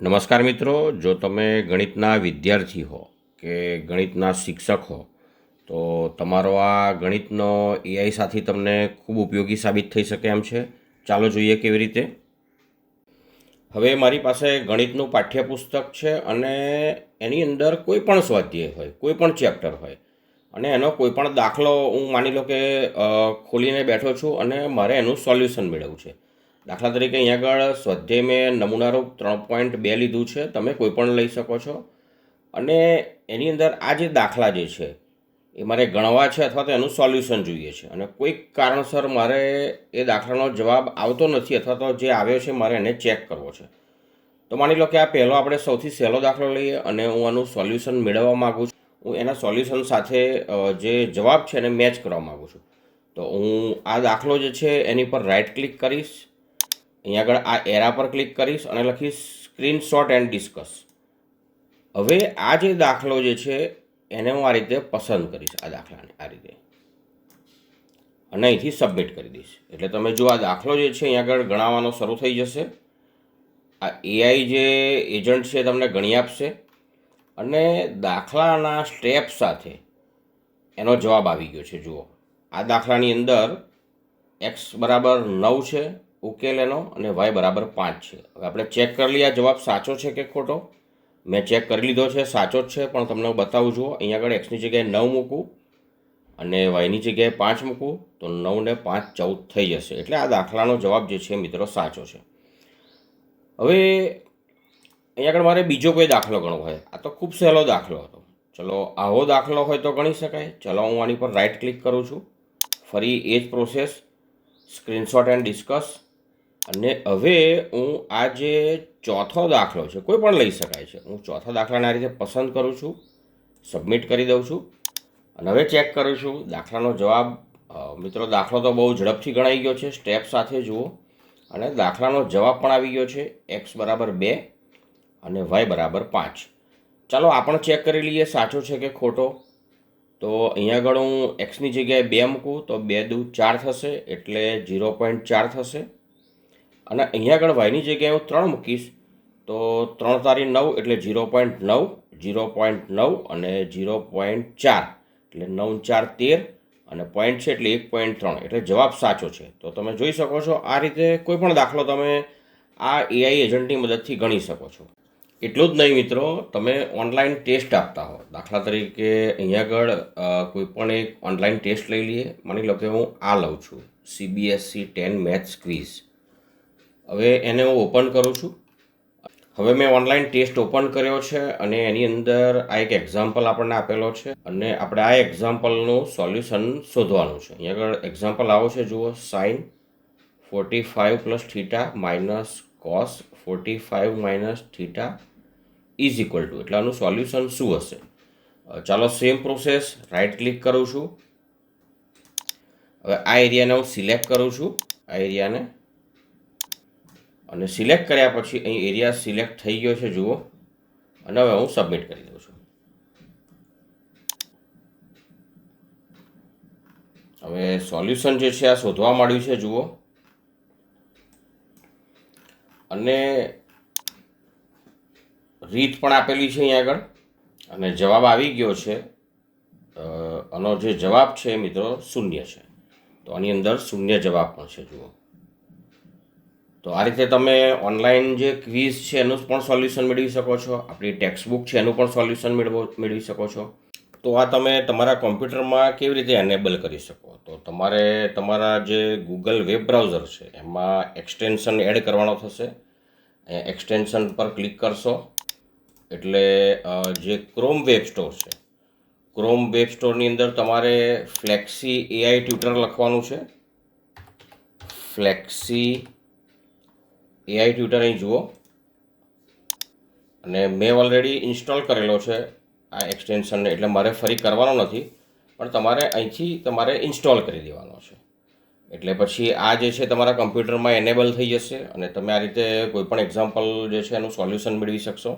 નમસ્કાર મિત્રો, જો તમે ગણિતના વિદ્યાર્થી હો કે ગણિતના શિક્ષક હો, તો તમારો આ ગણિતનો એઆઈ સાથી તમને ખૂબ ઉપયોગી સાબિત થઈ શકે એમ છે. ચાલો જોઈએ કેવી રીતે. હવે મારી પાસે ગણિતનું પાઠ્યપુસ્તક છે અને એની અંદર કોઈ પણ સ્વાધ્યાય હોય, કોઈ પણ ચેપ્ટર હોય, અને એનો કોઈ પણ દાખલો હું માની લો કે ખોલીને બેઠો છું અને મારે એનું સોલ્યુશન મેળવવું છે. દાખલા તરીકે અહીંયા આગળ સ્વાધ્યાય મેં નમૂનારૂપ ત્રણ પોઈન્ટ બે લીધું છે, તમે કોઈ પણ લઈ શકો છો. અને એની અંદર આ જે દાખલા જે છે, એ મારે ગણવા છે અથવા તો એનું સોલ્યુશન જોઈએ છે. અને કોઈક કારણસર મારે એ દાખલાનો જવાબ આવતો નથી અથવા તો જે આવ્યો છે મારે એને ચેક કરવો છે. તો માની લો કે આ પહેલો આપણે સૌથી સહેલો દાખલો લઈએ અને હું આનું સોલ્યુશન મેળવવા માગું છું. હું એના સોલ્યુશન સાથે જે જવાબ છે એને મેચ કરવા માગું છું. તો હું આ દાખલો જે છે એની પર રાઇટ ક્લિક કરીશ. અહીંયા આગળ આ એરા પર ક્લિક કરીશ અને લખીશ સ્ક્રીનશોટ એન્ડ ડિસ્કસ. હવે આ જે દાખલો જે છે, એને હું આ રીતે પસંદ કરીશ, આ દાખલાને, આ રીતે. અને અહીંથી સબમિટ કરી દઈશ. એટલે તમે જો આ દાખલો જે છે અહીંયા આગળ ગણાવવાનો શરૂ થઈ જશે. આ એઆઈ જે એજન્ટ છે તમને ગણી આપશે. અને દાખલાના સ્ટેપ સાથે એનો જવાબ આવી ગયો છે, જુઓ. આ દાખલાની અંદર એક્સ બરાબર નવ છે ઉકેલ એનો અને વાય બરાબર પાંચ છે. હવે આપણે ચેક કરી લઈએ, આ જવાબ સાચો છે કે ખોટો? મેં ચેક કરી લીધો છે, સાચો જ છે, પણ તમને બતાવું છું અહીંયા આગળ એક્સની જગ્યાએ નવ મૂકું અને વાયની જગ્યાએ પાંચ મૂકું, તો નવ ને પાંચ ચૌદ થઈ જશે. એટલે આ દાખલાનો જવાબ જે છે મિત્રો, સાચો છે. હવે અહીંયા આગળ મારે બીજો કોઈ દાખલો ગણવો હોય. આ તો ખૂબ સહેલો દાખલો હતો. ચલો, આવો દાખલો હોય તો ગણી શકાય. ચલો, હું આની પર રાઈટ ક્લિક કરું છું. ફરી એ જ પ્રોસેસ સ્ક્રીનશોટ એન્ડ ડિસ્કસ અને હવે હું આ જે ચોથો દાખલો છે, કોઈ પણ લઈ શકાય છે, હું ચોથા દાખલાને આ રીતે પસંદ કરું છું સબમિટ કરી દઉં છું, અને હવે ચેક કરું છું. દાખલાનો જવાબ મિત્રો, દાખલો તો બહુ ઝડપથી ગણાઈ ગયો છે સ્ટેપ સાથે જુઓ. અને દાખલાનો જવાબ પણ આવી ગયો છે એક્સ બરાબર બે અને વાય બરાબર પાંચ. ચાલો આ પણ ચેક કરી લઈએ, સાચો છે કે ખોટો? તો અહીંયા આગળ હું એક્સની જગ્યાએ બે મૂકું, તો બે દૂ ચાર થશે, એટલે ઝીરો પોઈન્ટ ચાર થશે. અને અહીંયા આગળ વાયની જગ્યાએ હું ત્રણ મૂકીશ, તો ત્રણ તારી નવ એટલે ઝીરો પોઈન્ટ નવ ઝીરો પોઈન્ટ નવ અને ઝીરો પોઈન્ટ ચાર. એટલે નવ ચાર તેર અને પોઈન્ટ છે એટલે એક પોઈન્ટ ત્રણ. એટલે જવાબ સાચો છે. તો તમે જોઈ શકો છો, આ રીતે કોઈ પણ દાખલો તમે આ એઆઈ એજન્ટની મદદથી ગણી શકો છો. એટલું જ નહીં મિત્રો, તમે ઓનલાઈન ટેસ્ટ આપતા હો. દાખલા તરીકે અહીંયા આગળ કોઈ પણ એક ઓનલાઈન ટેસ્ટ લઈ લઈએ. માની લો કે હું આ લઉં છું. સીબીએસસી ટેન મેથ્સ ક્વિઝ હવે એને હું ઓપન કરું છું. હવે મેં ઓનલાઈન ટેસ્ટ ઓપન કર્યો છે અને એની અંદર આ એક એક્ઝામ્પલ આપણને આપેલો છે અને આપણે આ એક્ઝામ્પલનું સોલ્યુશન શોધવાનું છે. અહીંયા આગળ એક્ઝામ્પલ આવો છે, જુઓ sine forty five plus theta minus cos forty five minus theta is equal to એટલે આનું સોલ્યુશન શું હશે? ચાલો સેમ પ્રોસેસ રાઇટ ક્લિક કરું છું. હવે આ એરિયાને હું સિલેક્ટ કરું છું. આ એરિયાને અને સિલેક્ટ કર્યા પછી અહીં એરિયા સિલેક્ટ થઈ ગયો છે, જુઓ. અને હવે હું સબમિટ કરી દઉં છું. હવે સોલ્યુશન જે છે, આ શોધવા માંડ્યું છે, જુઓ. અને રીત પણ આપેલી છે અહીં આગળ. અને જવાબ આવી ગયો છે આનો જે જવાબ છે, મિત્રો, શૂન્ય છે. તો આની અંદર શૂન્ય જવાબ પણ છે, જુઓ. તો આ રીતે તમે ઓનલાઈન જે ક્વિઝ છે, એનું પણ સોલ્યુશન મેળવી શકો છો. આપણી ટેક્સ્ટબુક છે, એનું પણ સોલ્યુશન મેળવો, મેળવી શકો છો. તો આ તમે તમારા કોમ્પ્યુટરમાં કેવી રીતે એનેબલ કરી શકો? તો તમારે તમારા જે ગૂગલ વેબ બ્રાઉઝર છે, એમાં એક્સટેન્શન એડ કરવાનો થશે. એક્સટેન્શન પર ક્લિક કરશો. એટલે જે ક્રોમ વેબ સ્ટોર છે ક્રોમ વેબ સ્ટોરની અંદર તમારે ફ્લેક્સી એઆઈ ટ્યુટર લખવાનું છે. ફ્લેક્સી એઆઈ ટ્યુટર અહીં જુઓ. અને મેં ઓલરેડી ઇન્સ્ટોલ કરેલો છે આ એક્સટેન્શનને એટલે મારે ફરી કરવાનો નથી, પણ તમારે અહીંથી તમારે ઇન્સ્ટોલ કરી દેવાનો છે. એટલે પછી આ જે છે તમારા કમ્પ્યુટરમાં એનેબલ થઈ જશે, અને તમે આ રીતે કોઈપણ એક્ઝામ્પલ જે છે એનું સોલ્યુશન મેળવી શકશો.